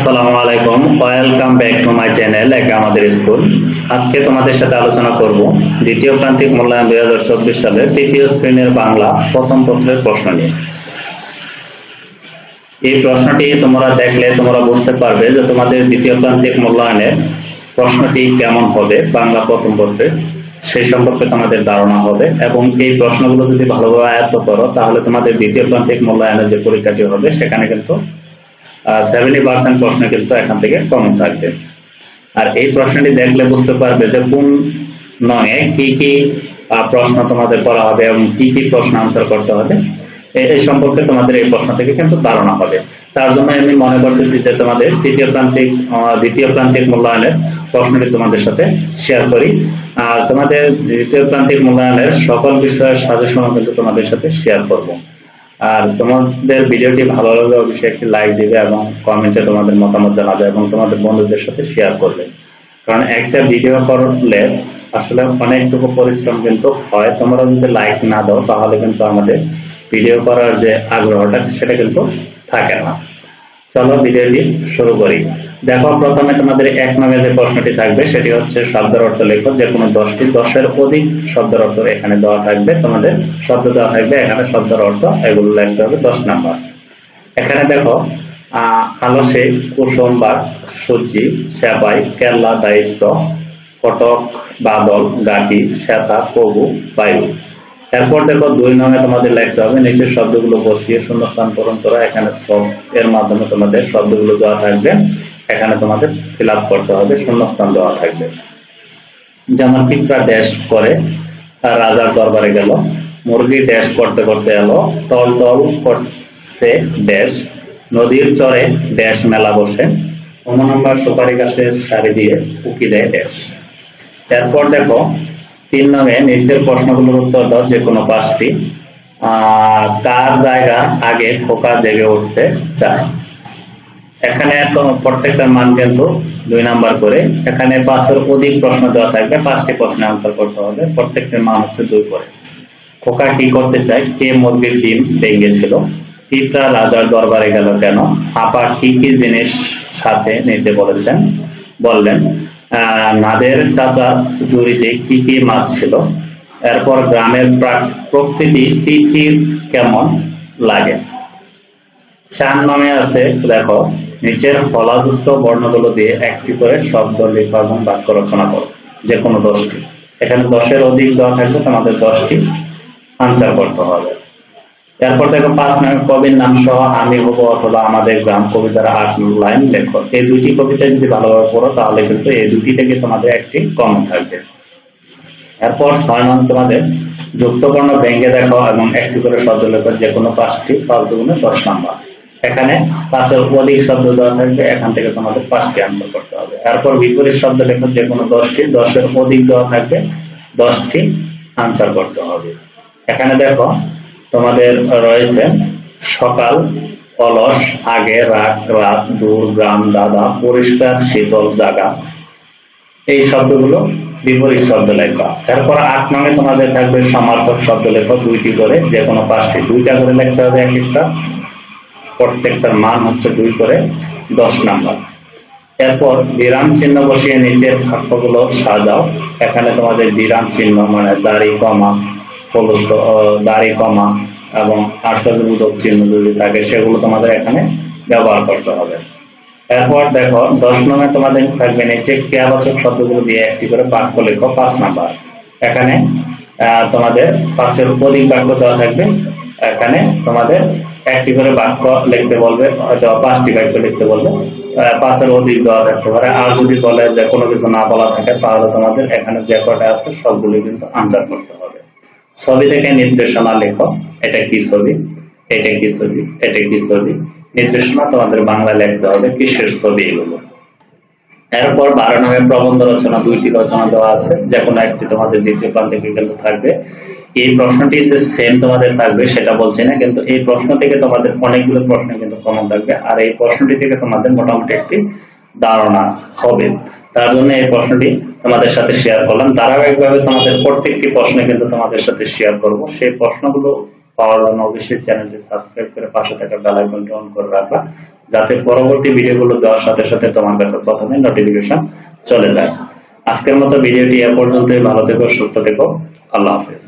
আসসালামু আলাইকুম। Welcome back to my channel একা আমাদের স্কুল। আজকে তোমাদের সাথে আলোচনা করব দ্বিতীয় প্রান্তিক মূল্যায়ন দুই হাজার চব্বিশ সালে তৃতীয় শ্রেণির বাংলা প্রথম পত্রের প্রশ্ন নিয়ে। এই প্রশ্নটি তোমরা দেখলে তোমরা বুঝতে পারবে যে তোমাদের দ্বিতীয় প্রান্তিক মূল্যায়নের প্রশ্নটি কেমন হবে, বাংলা প্রথম পত্রে সেই সম্পর্কে তোমাদের ধারণা হবে এবং এই প্রশ্নগুলো যদি ভালোভাবে আয়ত্ত করো, তাহলে তোমাদের দ্বিতীয় প্রান্তিক মূল্যায়নের যে পরীক্ষাটি হবে, সেখানে কিন্তু সেভেন্টি পার্সেন্ট প্রশ্ন কিন্তু এখান থেকে কমন থাকবে। আর এই প্রশ্নটি দেখলে বুঝতে পারবে যে কোন কি কি প্রশ্ন তোমাদের করা হবে এবং কি কি প্রশ্ন আনসার করতে হবে। এই সম্পর্কে তোমাদের এই প্রশ্ন থেকে কিন্তু ধারণা হবে। তার জন্য আমি মনে করতেছি যে তোমাদের তৃতীয় প্রান্তিক দ্বিতীয় প্রান্তিক মূল্যায়নের প্রশ্নটি তোমাদের সাথে শেয়ার করি। আর তোমাদের দ্বিতীয় প্রান্তিক মূল্যায়নের সকল বিষয়ের সাজেশন কিন্তু তোমাদের সাথে শেয়ার করব। আর তোমাদের ভিডিওটি ভালো লাগলে অবশ্যই একটি লাইক দিবে এবং কমেন্টে তোমাদের মতামত জানাবে এবং তোমাদের বন্ধুদের সাথে শেয়ার করবে। কারণ একটা ভিডিও করলে আসলে অনেকটুকু পরিশ্রম কিন্তু হয়। তোমরা যদি লাইক না দাও, তাহলে কিন্তু আমাদের ভিডিও করার যে আগ্রহটা, সেটা কিন্তু থাকে না। চলো ভিডিওটি শুরু করি। দেখো, প্রথমে তোমাদের এক নামে যে প্রশ্নটি থাকবে, সেটি হচ্ছে শব্দের অর্থ লেখো। যে কোনো দশটি দশের অধিক শব্দের অর্থ এখানে দেওয়া থাকবে। তোমাদের শব্দ দেওয়া থাকবে, এখানে শব্দের অর্থ এগুলো লিখতে হবে দশ নাম্বার। এখানে দেখো আলসে কুসুমবার সূচি সেবাই কেল্লা, দায়িত্ব ফটক বাদল গাটি শ্বেতা, কবু, বায়ু। এরপর দেখো, দুই নামে তোমাদের লিখতে হবে। নিচের শব্দগুলো বসিয়ে শূন্যস্থান পূরণ করা। এখানে এর মাধ্যমে তোমাদের শব্দগুলো দেওয়া থাকবে। এখানে তোমাদের ফিল আপ করতে হবে, শূন্যস্থান দেওয়া থাকবে। যেমন পিঁপড়া ড্যাশ করে রাজার দরবারে গেল। মুরগি ড্যাশ করতে করতে এলো, তল তল করছে ড্যাশ নদীর চরে ড্যাশ মেলা বসে। অমনম্বর সুপারি গাছে সারি দিয়ে উকি দেয় ড্যাশ এরপর দেখো, তিন নঙে নিচের প্রশ্নগুলোর উত্তর দাও যে কোনো পাঁচটি। কার জায়গা আগে খোকা জেগে উঠতে চায়? এখানে প্রত্যেকটার মান কিন্তু দুই নাম্বার করে। এখানে পাঁচের অধিক প্রশ্ন দেওয়া থাকবে, পাঁচটি প্রশ্নে আনসার করতে হবে। প্রত্যেকটির মান হচ্ছে দুই করে। খোকা কি করতে চায়? কে মুরগির ডিম ভেঙেছিল? পিঁপড়া রাজার দরবারে গেল কেন? আপা কি কি জিনিস সাথে নিতে বলেছেন? বললেন নাদের চাচা জুড়িতে কি কি মাছ ছিল? এরপর গ্রামের প্রাক- প্রকৃতি তিথির কেমন লাগে? চার নামে আছে, দেখো। নিচের ফলাযুক্ত বর্ণগুলো দিয়ে একটি করে শব্দ লেখা এবং বাক্য রচনা করো যে কোনো দশটি এখানে দশের অধিক দেওয়া থাকবে, তোমাদের দশটি আনসার করতে হবে। এরপর দেখো পাঁচ নামে কবির নাম সহ আমি হব অথবা আমাদের গ্রাম কবিতার আট লাইন লেখো। এই দুটি কবিতা যদি ভালোভাবে পড়ো, তাহলে কিন্তু এই দুটি থেকে তোমাদের একটি কম থাকবে। এরপর ছয় নাম তোমাদের যুক্তবর্ণ ব্যঙ্গে দেখো এবং একটি করে শব্দ লেখো যে কোনো পাঁচটি পাঁচ দশ নাম্বার। এখানে পাঁচের অধিক শব্দ দেওয়া থাকবে, এখান থেকে তোমাদের পাঁচটি আনসার করতে হবে। এরপর বিপরীত শব্দ লেখো, যে কোনো দশটি, দশের অধিক দেওয়া থাকবে, দশটি আনসার করতে হবে। এখানে দেখো, তোমাদের রয়েছে সকাল, অলস, আগে, রাত রাত, দূর, গ্রাম, দাদা, পরিষ্কার, শীতল জাগা এই শব্দগুলো বিপরীত শব্দ লেখা। এরপর আট নঙে তোমাদের থাকবে সমার্থক শব্দ লেখো, দুইটি করে, যে কোনো পাঁচটি, দুইটা করে লিখতে হবে এক একটা। প্রত্যেকটার মান হচ্ছে দুই করে দশ নাম্বার। এরপর বিরাম চিহ্ন বসিয়ে নিচের বাক্যগুলো সাজাও। এখানে তোমাদের বিরাম চিহ্ন মানে দাড়ি, কমা, ফলস্ত দাড়ি, কমা এবং আশ্চর্যবোধক চিহ্ন যদি থাকে, সেগুলো তোমাদের এখানে ব্যবহার করতে হবে। এরপর দেখো, দশ নম্বরে তোমাদের থাকবে নিচে ক্রিয়াবাচক শব্দগুলো দিয়ে একটি করে বাক্য লেখো, পাঁচ নাম্বার। এখানে তোমাদের পাঁচের অধিক বাক্য দেওয়া থাকবে এখানে তোমাদের একটি করে বাক্য লিখতে বলবে অথবা পাঁচটি বাক্য লিখতে বলবে। পাঁচের অধিক দেওয়া থাকতে পারে। আর যদি বলে যে কোনো কিছু না বলা থাকে, তাহলে তোমাদের এখানে যে কটা আছে, সবগুলো কিন্তু আনসার করতে হবে। ছবি থেকে নির্দেশনা লেখো, এটা কি ছবি, এটা কি ছবি, এটা কি ছবি। নির্দেশনা তোমাদের বাংলা লিখতে হবে, কিসের ছবি এগুলো। এরপর বারো নামে প্রবন্ধ রচনা, দুইটি রচনা দেওয়া আছে। যে কোনো একটি তোমাদের দ্বিতীয় প্রান্তে কিন্তু থাকবে। এই প্রশ্নটি যে সেম তোমাদের থাকবে, সেটা বলছি না, কিন্তু এই প্রশ্ন থেকে তোমাদের অনেকগুলো প্রশ্ন কিন্তু কমন থাকবে। আর এই প্রশ্নটি থেকে তোমাদের মোটামুটি একটি ধারণা হবে। তার জন্য এই প্রশ্নটি তোমাদের সাথে শেয়ার করলাম। ধারাবাহিকভাবে তোমাদের প্রত্যেকটি প্রশ্ন কিন্তু তোমাদের সাথে শেয়ার করব। সেই প্রশ্নগুলো পাওয়ার জন্য অবশ্যই চ্যানেলটি সাবস্ক্রাইব করে পাশে থাকা বেল আইকনটি অন করে রাখবা, যাতে পরবর্তী ভিডিওগুলো দেওয়ার সাথে সাথে তোমার কাছে প্রথমে নোটিফিকেশন চলে যায়। আজকের মতো ভিডিওটি এ পর্যন্তই। ভালো থেকো, সুস্থ থেকো। আল্লাহ হাফেজ।